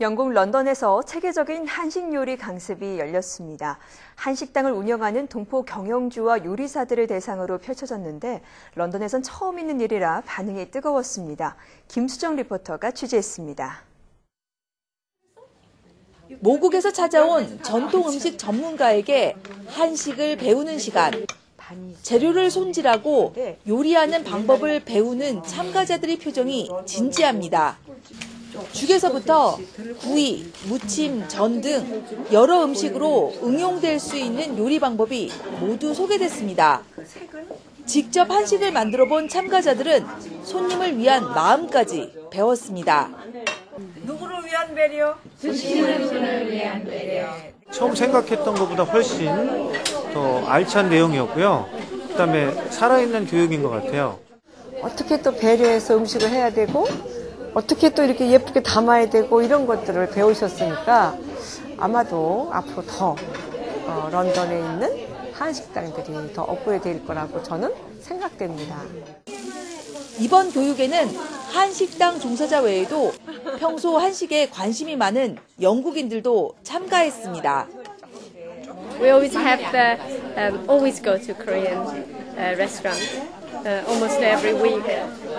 영국 런던에서 체계적인 한식 요리 강습이 열렸습니다. 한식당을 운영하는 동포 경영주와 요리사들을 대상으로 펼쳐졌는데 런던에선 처음 있는 일이라 반응이 뜨거웠습니다. 김수정 리포터가 취재했습니다. 모국에서 찾아온 전통 음식 전문가에게 한식을 배우는 시간. 재료를 손질하고 요리하는 방법을 배우는 참가자들의 표정이 진지합니다. 죽에서부터 구이, 무침, 전 등 여러 음식으로 응용될 수 있는 요리 방법이 모두 소개됐습니다. 직접 한식을 만들어 본 참가자들은 손님을 위한 마음까지 배웠습니다. 누구를 위한 배려? 처음 생각했던 것보다 훨씬 더 알찬 내용이었고요. 그다음에 살아있는 교육인 것 같아요. 어떻게 또 배려해서 음식을 해야 되고 어떻게 또 이렇게 예쁘게 담아야 되고 이런 것들을 배우셨으니까 아마도 앞으로 더 어, 런던에 있는 한식당들이 더 업그레이드 될 거라고 저는 생각됩니다. 이번 교육에는 한식당 종사자 외에도 평소 한식에 관심이 많은 영국인들도 참가했습니다. We always have the, um, always go to Korean uh, restaurant uh, almost every week.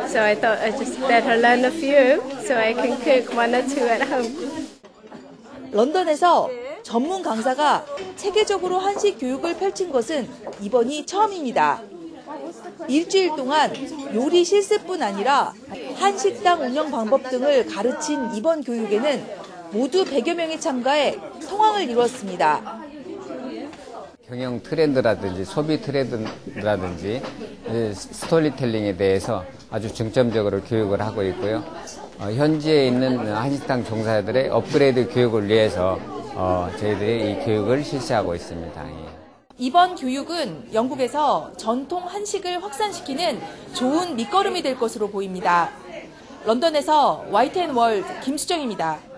So I thought I just better learn a few so I can cook one or two at home. 런던에서 전문 강사가 체계적으로 한식 교육을 펼친 것은 이번이 처음입니다. 일주일 동안 요리 실습뿐 아니라 한식당 운영 방법 등을 가르친 이번 교육에는 모두 100여 명이 참가해 성황을 이루었습니다. 경영 트렌드라든지 소비 트렌드라든지 스토리텔링에 대해서 아주 중점적으로 교육을 하고 있고요. 어, 현지에 있는 한식당 종사자들의 업그레이드 교육을 위해서 어, 저희들이 이 교육을 실시하고 있습니다. 예. 이번 교육은 영국에서 전통 한식을 확산시키는 좋은 밑거름이 될 것으로 보입니다. 런던에서 YTN 월드 김수정입니다.